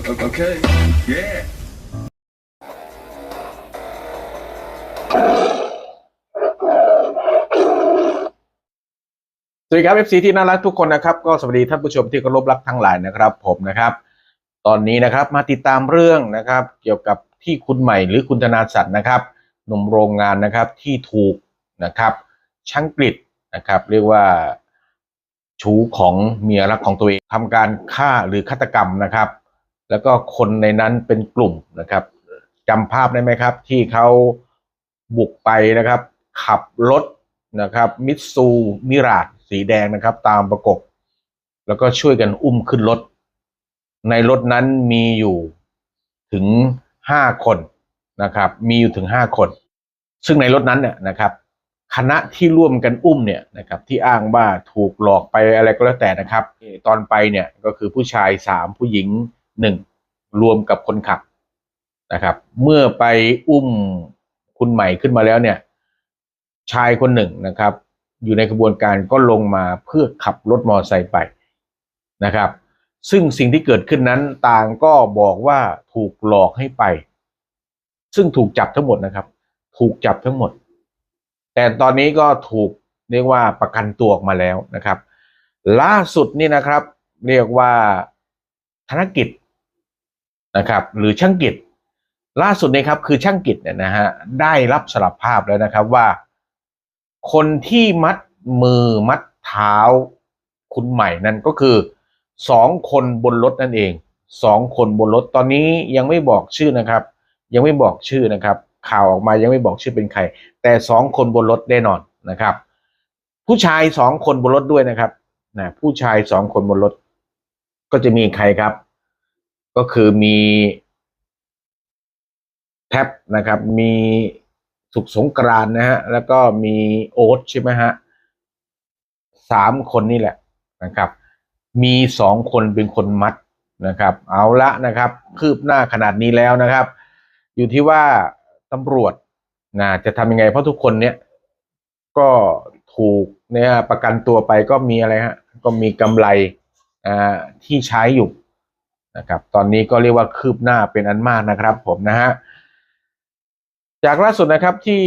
Okay. Yeah. สวัสดีครับ FC ที่น่ารักทุกคนนะครับ ก็สวัสดีท่านผู้ชมที่เคารพรักทั้งหลายนะครับ ผมนะครับ ตอนนี้นะครับมาติดตามเรื่องนะครับ เกี่ยวกับที่คุณใหม่หรือคุณธนาศักดิ์นะครับหนุ่มโรงงานนะครับที่ถูกนะครับช่างกฤษนะครับ เรียกว่าชูของเมียรักของตัวเองทำการฆ่าหรือฆาตกรรมนะครับ แล้วก็คนในนั้นเป็นกลุ่มนะครับจำภาพได้ไหมครับ ที่เขาบุกไปนะครับ ขับรถนะครับมิตซูมิราดสีแดงนะครับ ตามประกบแล้วก็ช่วยกันอุ้มขึ้นรถ ในรถนั้นมีอยู่ถึงห้าคนนะครับ มีอยู่ถึงห้าคน ซึ่งในรถนั้นเนี่ยนะครับ คณะที่ร่วมกันอุ้มเนี่ยนะครับ ที่อ้างว่าถูกหลอกไปอะไรก็แล้วแต่นะครับ ตอนไปเนี่ยก็คือผู้ชายสามผู้หญิงหนึ่ง รวมกับคนขับนะครับ เมื่อไปอุ้มคุณใหม่ขึ้นมาแล้วเนี่ย ชายคนหนึ่งนะครับ อยู่ในกระบวนการก็ลงมาเพื่อขับรถมอเตอร์ไซค์ไปนะครับ ซึ่งสิ่งที่เกิดขึ้นนั้นต่างก็บอกว่าถูกหลอกให้ไป ซึ่งถูกจับทั้งหมดนะครับ ถูกจับทั้งหมด แต่ตอนนี้ก็ถูกเรียกว่าประกันตัวออกมาแล้วนะครับ ล่าสุดนี่นะครับ เรียกว่าธนกิจ นะครับหรือช่างกิจล่าสุดนี่ครับคือช่างกิจเนี่ยนะฮะได้รับสารภาพแล้วนะครับว่า คนที่มัดมือมัดเท้าคุณใหม่นั่นก็คือสองคนบนรถนั่นเองสองคนบนรถตอนนี้ยังไม่บอกชื่อนะครับ ยังไม่บอกชื่อนะครับ ข่าวออกมายังไม่บอกชื่อเป็นใคร แต่สองคนบนรถแน่นอนนะครับ ผู้ชายสองคนบนรถด้วยนะครับนะผู้ชายสองคนบนรถก็จะมีใครครับ ก็คือมีแท็บนะครับ มีสุขสงกรานนะฮะ แล้วก็มีโอ๊ตใช่ไหมฮะสามคนนี่แหละนะครับ มีสองคนเป็นคนมัดนะครับ เอาละนะครับ คืบหน้าขนาดนี้แล้วนะครับ อยู่ที่ว่าตำรวจนะจะทำยังไง เพราะทุกคนเนี้ยก็ถูกเนี่ยประกันตัวไปก็มีอะไรฮะ ก็มีกำไรอ่าที่ใช้อยู่ นะครับตอนนี้ก็เรียกว่าคืบหน้าเป็นอันมากนะครับ ผมนะฮะจากล่าสุดนะครับที่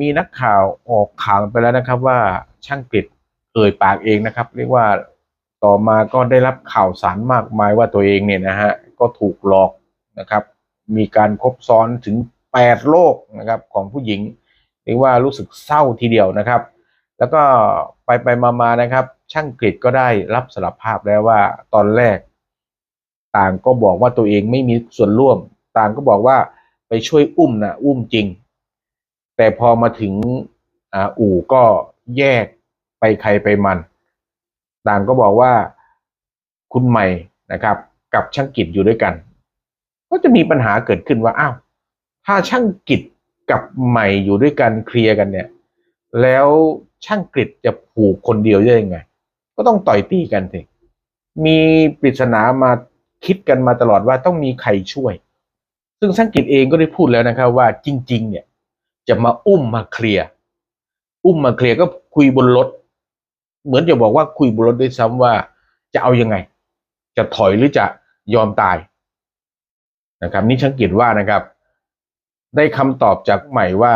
มีนักข่าวออกข่าวไปแล้วนะครับว่าช่างกฤษเอ่ยปากเองนะครับ เรียกว่าต่อมาก็ได้รับข่าวสารมากมายว่าตัวเองเนี่ยนะฮะก็ถูกหลอกนะครับ มีการคบซ้อนถึงแปดโลกนะครับของผู้หญิงเรียกว่ารู้สึกเศร้าทีเดียวนะครับ แล้วก็ไปไปมามานะครับ ช่างกฤษก็ได้รับสารภาพแล้วว่าตอนแรก ต่างก็บอกว่าตัวเองไม่มีส่วนร่วม ต่างก็บอกว่าไปช่วยอุ้มนะอุ้มจริง แต่พอมาถึงออู่ก็แยกไปใครไปมัน ต่างก็บอกว่าคุณใหม่นะครับ กับช่างกิจอยู่ด้วยกัน ก็จะมีปัญหาเกิดขึ้นว่าอ้าวถ้าช่างกิจกับใหม่อยู่ด้วยกันเคลียร์กันเนี่ย แล้วช่างกฤษจะผูกคนเดียวได้ยังไง ก็ต้องต่อยตีกันสิมีปริศนามา คิดกันมาตลอดว่าต้องมีใครช่วย ซึ่งช่างกฤษเองก็ได้พูดแล้วนะครับว่าจริง ๆ เนี่ย จะมาอุ้มมาเคลียร์อุ้มมาเคลียร์ก็คุยบนรถ เหมือนจะบอกว่าคุยบนรถด้วยซ้ำว่าจะเอายังไง จะถอยหรือจะยอมตายนะครับ นี่ช่างกิจว่านะครับ ได้คำตอบจากใหม่ว่า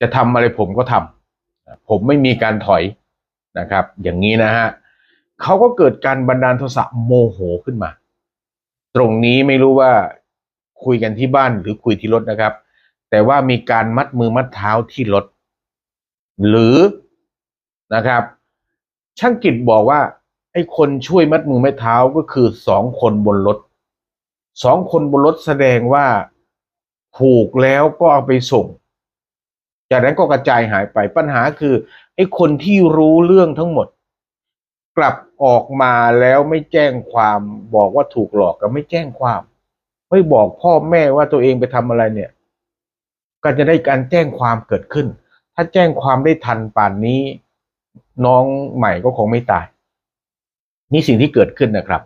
จะทำอะไรผมก็ทำผมไม่มีการถอยนะครับ อย่างนี้นะฮะ เขาก็เกิดการบันดาลโทสะโมโหขึ้นมา ตรงนี้ไม่รู้ว่าคุยกันที่บ้านหรือคุยที่รถนะครับ แต่ว่ามีการมัดมือมัดเท้าที่รถ หรือนะครับ ช่างกิจบอกว่า ไอ้คนช่วยมัดมือมัดเท้าก็คือสองคนบนรถสองคนบนรถแสดงว่าผูกแล้วก็เอาไปส่ง จากนั้นก็กระจายหายไปปัญหาคือไอ้คนที่รู้เรื่องทั้งหมด กลับออกมาแล้วไม่แจ้งความบอกว่าถูกหลอกก็ไม่แจ้งความ ไม่บอกพ่อแม่ว่าตัวเองไปทำอะไรเนี่ย ก็จะได้การแจ้งความเกิดขึ้น ถ้าแจ้งความได้ทันป่านนี้ น้องใหม่ก็คงไม่ตาย นี่สิ่งที่เกิดขึ้นนะครับ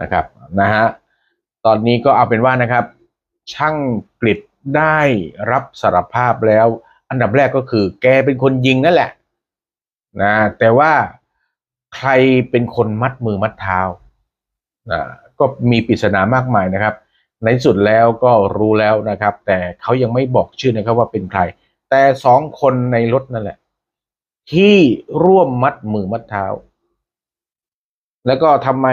นะครับนะฮะตอนนี้ก็เอาเป็นว่านะครับ ช่างกฤษได้รับสารภาพแล้ว อันดับแรกก็คือ แกเป็นคนยิงนั่นแหละนะแต่ว่า ใครเป็นคนมัดมือมัดเท้าก็มีปริศนามากมายนะครับ ในสุดแล้วก็รู้แล้วนะครับ แต่เขายังไม่บอกชื่อนะครับว่าเป็นใคร แต่สองคนในรถนั่นแหละ ที่ร่วมมัดมือมัดเท้า แล้วก็ทำไม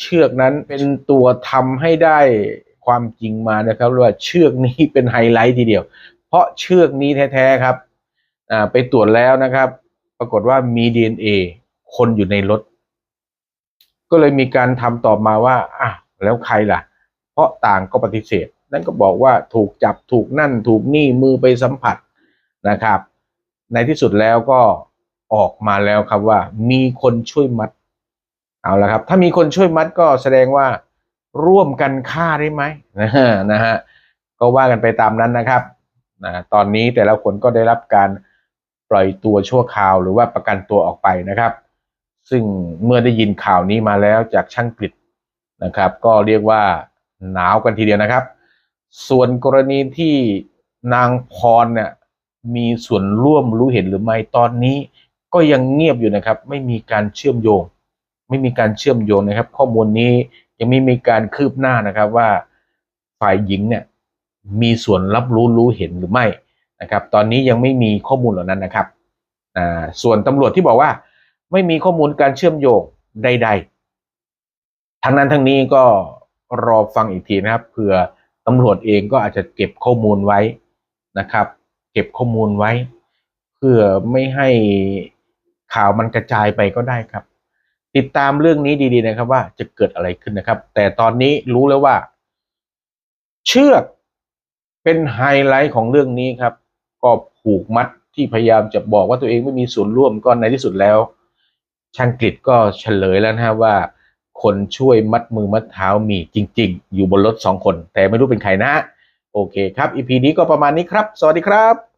เชือกนั้นเป็นตัวทำให้ได้ความจริงมานะครับว่าเชือกนี้เป็นไฮไลท์ทีเดียว เพราะเชือกนี้แท้ๆครับไปตรวจแล้วนะครับ ปรากฏว่ามี DNA คนอยู่ในรถ ก็เลยมีการทำตอบมาว่าอะแล้วใครล่ะ เพราะต่างก็ปฏิเสธ นั่นก็บอกว่าถูกจับถูกนั่นถูกนี่มือไปสัมผัสนะครับ ในที่สุดแล้วก็ออกมาแล้วครับว่า มีคนช่วยมัด เอาละครับ ถ้ามีคนช่วยมัดก็แสดงว่าร่วมกันฆ่าได้ไหมนะฮะนะฮะก็ว่ากันไปตามนั้นนะครับนะตอนนี้แต่ละคนก็ได้รับการปล่อยตัวชั่วคราวหรือว่าประกันตัวออกไปนะครับ ซึ่งเมื่อได้ยินข่าวนี้มาแล้วจากช่างกฤษนะครับ ก็เรียกว่าหนาวกันทีเดียวนะครับ ส่วนกรณีที่นางพรเนี่ยมีส่วนร่วมรู้เห็นหรือไม่ตอนนี้ ก็ยังเงียบอยู่นะครับ ไม่มีการเชื่อมโยง ไม่มีการเชื่อมโยงนะครับ ข้อมูลนี้ยังไม่มีการคืบหน้านะครับว่าฝ่ายหญิงเนี่ยมีส่วนรับรู้รู้เห็นหรือไม่นะครับ ตอนนี้ยังไม่มีข้อมูลเหล่านั้นนะครับอ่าส่วนตำรวจที่บอกว่า ไม่มีข้อมูลการเชื่อมโยงใด ๆ ทั้งนั้นทั้งนี้ก็รอฟังอีกทีนะครับเผื่อตำรวจเองก็อาจจะเก็บข้อมูลไว้นะครับ เก็บข้อมูลไว้ เพื่อไม่ให้ข่าวมันกระจายไปก็ได้ครับ ติดตามเรื่องนี้ดีๆนะครับว่าจะเกิดอะไรขึ้นนะครับ แต่ตอนนี้รู้แล้วว่า เชือกเป็นไฮไลท์ของเรื่องนี้ครับ ก็ผูกมัดที่พยายามจะบอกว่าตัวเองไม่มีส่วนร่วมก็ในที่สุดแล้ว ช่างกฤษก็เฉลยแล้วนะฮะว่า คนช่วยมัดมือมัดเท้ามีจริง ๆ อยู่บนรถสองคน แต่ไม่รู้เป็นใครนะฮะโอเคครับอีพีนี้ก็ประมาณนี้ครับ สวัสดีครับ